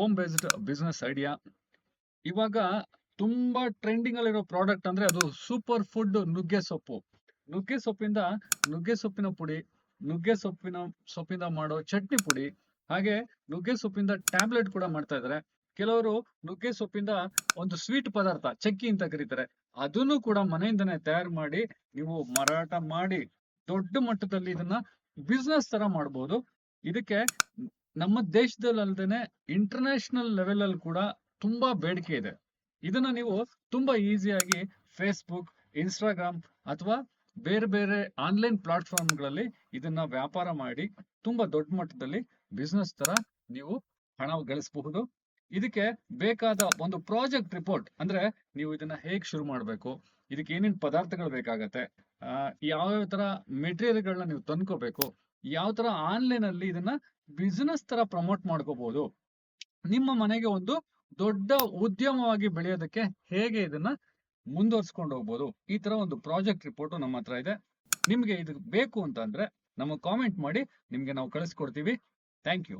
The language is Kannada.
ಹೋಮ್ ಬೇಸ್ಡ್ ಬಿಸ್ನೆಸ್ ಐಡಿಯಾ ಇವಾಗ ತುಂಬಾ ಟ್ರೆಂಡಿಂಗ್ ಅಲ್ಲಿರೋ ಪ್ರಾಡಕ್ಟ್ ಅಂದ್ರೆ ಅದು ಸೂಪರ್ ಫುಡ್ ನುಗ್ಗೆ ಸೊಪ್ಪು. ನುಗ್ಗೆ ಸೊಪ್ಪಿಂದ, ನುಗ್ಗೆ ಸೊಪ್ಪಿನ ಪುಡಿ, ನುಗ್ಗೆ ಸೊಪ್ಪಿನ, ಸೊಪ್ಪಿಂದ ಮಾಡೋ ಚಟ್ನಿ ಪುಡಿ, ಹಾಗೆ ನುಗ್ಗೆ ಸೊಪ್ಪಿಂದ ಟ್ಯಾಬ್ಲೆಟ್ ಕೂಡ ಮಾಡ್ತಾ ಇದ್ದಾರೆ ಕೆಲವರು ನುಗ್ಗೆ ಸೊಪ್ಪಿಂದ ಒಂದು ಸ್ವೀಟ್ ಪದಾರ್ಥ, ಚಕ್ಕಿ ಅಂತ ಕರೀತಾರೆ. ಅದನ್ನು ಕೂಡ ಮನೆಯಿಂದನೇ ತಯಾರು ಮಾಡಿ ನೀವು ಮಾರಾಟ ಮಾಡಿ. ದೊಡ್ಡ ಮಟ್ಟದಲ್ಲಿ ಇದನ್ನ ಬಿಸ್ನೆಸ್ ತರ ಮಾಡಬಹುದು ಇದಕ್ಕೆ ನಮ್ಮ ದೇಶದಲ್ಲಿ ಇಂಟರ್ನ್ಯಾಷನಲ್ ಲೆವೆಲ್ ಅಲ್ಲಿ ಕೂಡ ತುಂಬಾ ಬೇಡಿಕೆ ಇದೆ. ಇದನ್ನ ನೀವು ತುಂಬಾ ಈಸಿಯಾಗಿ ಫೇಸ್ಬುಕ್ ಇನ್ಸ್ಟಾಗ್ರಾಮ್ ಅಥವಾ ಬೇರೆ ಬೇರೆ ಆನ್ಲೈನ್ ಪ್ಲಾಟ್ಫಾರ್ಮ್ಗಳಲ್ಲಿ ಇದನ್ನ ವ್ಯಾಪಾರ ಮಾಡಿ ತುಂಬಾ ದೊಡ್ಡ ಮಟ್ಟದಲ್ಲಿ ಬಿಸ್ನೆಸ್ ತರ ನೀವು ಹಣ ಗಳಿಸಬಹುದು. ಇದಕ್ಕೆ ಬೇಕಾದ ಒಂದು ಪ್ರಾಜೆಕ್ಟ್ ರಿಪೋರ್ಟ್ ಅಂದ್ರೆ ನೀವು ಇದನ್ನ ಹೇಗ್ ಶುರು ಮಾಡಬೇಕು ಇದಕ್ಕೆ ಏನೇನ್ ಪದಾರ್ಥಗಳು ಬೇಕಾಗತ್ತೆ ಆ, ಯಾವ್ಯಾವ ತರ ಮೆಟೀರಿಯಲ್ಗಳನ್ನ ನೀವು ತಂದ್ಕೋಬೇಕು ಯಾವ ತರ ಆನ್ಲೈನ್ ಅಲ್ಲಿ ಇದನ್ನ ಬಿಸ್ನೆಸ್ ತರ ಪ್ರಮೋಟ್ ಮಾಡ್ಕೋಬಹುದು ನಿಮ್ಮ ಮನೆಗೆ ಒಂದು ದೊಡ್ಡ ಉದ್ಯಮವಾಗಿ ಬೆಳೆಯೋದಕ್ಕೆ ಹೇಗೆ ಇದನ್ನ ಮುಂದುವರ್ಸ್ಕೊಂಡು ಹೋಗ್ಬೋದು. ಈ ತರ ಒಂದು ಪ್ರಾಜೆಕ್ಟ್ ರಿಪೋರ್ಟ್ ನಮ್ಮ ಹತ್ರ ಇದೆ. ನಿಮ್ಗೆ ಇದು ಬೇಕು ಅಂತ ಅಂದ್ರೆ ನಮಗೆ ಕಾಮೆಂಟ್ ಮಾಡಿ, ನಿಮ್ಗೆ ನಾವು ಕಳಿಸ್ಕೊಡ್ತೀವಿ. Thank you